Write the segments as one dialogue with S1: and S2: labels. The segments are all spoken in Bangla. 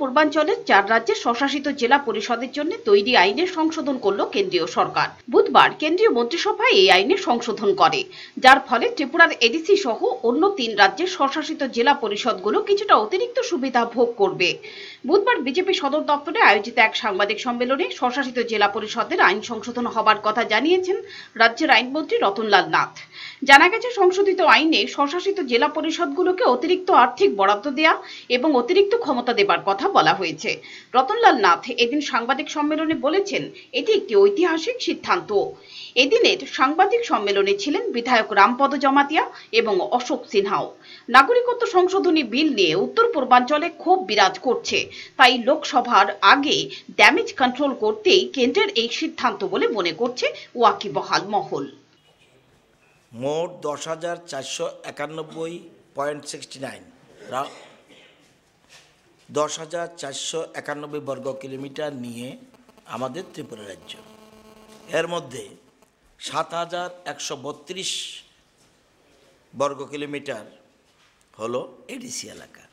S1: পূর্বাঞ্চলের চার রাজ্যের স্বশাসিত জেলা পরিষদের জন্য তৈরি আইনের সংশোধন করল কেন্দ্রীয় সরকার। বুধবার কেন্দ্রীয় মন্ত্রিসভা এই আইনে সংশোধন করে। যার ফলে ত্রিপুরার এডিসি সহ অন্য তিন রাজ্যের স্বশাসিত জেলা পরিষদগুলো কিছুটা অতিরিক্ত সুবিধা ভোগ করবে। বুধবার বিজেপি সদর দপ্তরে আয়োজিত এক সাংবাদিক সম্মেলনে স্বশাসিত জেলা পরিষদের আইন সংশোধন হবার কথা জানিয়েছেন রাজ্যের আইনমন্ত্রী রতনলাল নাথ। জানা গেছে, সংশোধিত আইনে স্বশাসিত জেলা পরিষদগুলোকে অতিরিক্ত আর্থিক বরাদ্দ দেয়া এবং অতিরিক্ত ক্ষমতা দেবার কথা বলা হয়েছে। রতনলাল নাথ এদিন সাংবাদিক সম্মেলনে বলেছেন, এটি একটি ঐতিহাসিক সিদ্ধান্ত। এদিনের সাংবাদিক সম্মেলনে ছিলেন বিধায়ক রামপদ জমাতিয়া এবং অশোক সিনহাও। নাগরিকত্ব সংশোধনী বিল নিয়ে উত্তর পূর্বাঞ্চলে ক্ষোভ বিরাজ করছে। তাই লোকসভার আগে ড্যামেজ কন্ট্রোল করতেই কেন্দ্রের এই সিদ্ধান্ত বলে মনে করছে ওয়াকিবহাল মহল।
S2: মোট দশ হাজার চারশো একানব্বই পয়েন্ট সিক্সটি নাইন। দশ হাজার চারশো একানব্বই বর্গ কিলোমিটার নিয়ে আমাদের ত্রিপুরা রাজ্য। এর মধ্যে সাত হাজার একশো বত্রিশ বর্গ কিলোমিটার হলো এডিসি এলাকা।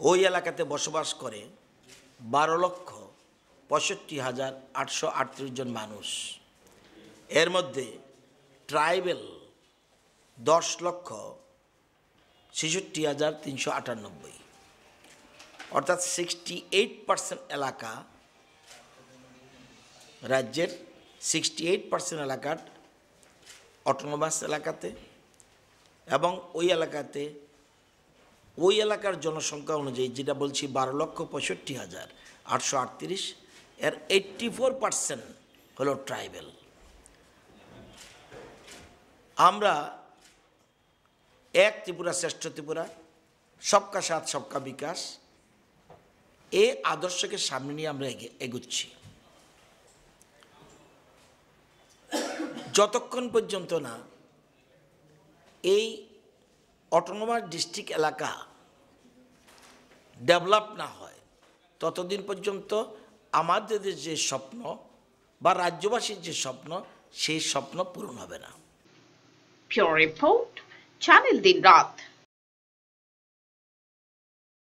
S2: ওই এলাকাতে বসবাস করে বারো লক্ষ পঁয়ষট্টি হাজার আটশো আটত্রিশ জন মানুষ। এর মধ্যে ট্রাইবেল দশ লক্ষ ছেষট্টি হাজার তিনশো আটানব্বই। অর্থাৎ সিক্সটি এইট পার্সেন্ট এলাকা রাজ্যের সিক্সটি এইট পার্সেন্ট এলাকার অটোনোমাস এলাকাতে এবং ওই এলাকাতে ওই এলাকার জনসংখ্যা অনুযায়ী যেটা বলছি বারো লক্ষ পঁয়ষট্টি হাজার আটশো আটত্রিশ, এর এইট্টি ফোর পার্সেন্ট হলো ট্রাইবেল। আমরা এক ত্রিপুরা, শ্রেষ্ঠ ত্রিপুরা, সবকা সাথ, সবকা বিকাশ এই আদর্শকে সামনে নিয়ে আমরা এগে- এগুচ্ছি। যতক্ষণ পর্যন্ত না এই অটোনোমাস ডিস্ট্রিক্ট এলাকা ডেভেলপ না হয়, ততদিন পর্যন্ত আমাদের যে স্বপ্ন বা রাজ্যবাসীর যে স্বপ্ন, সেই স্বপ্ন পূরণ হবে না।
S1: Pure Report, Channel Din Raat.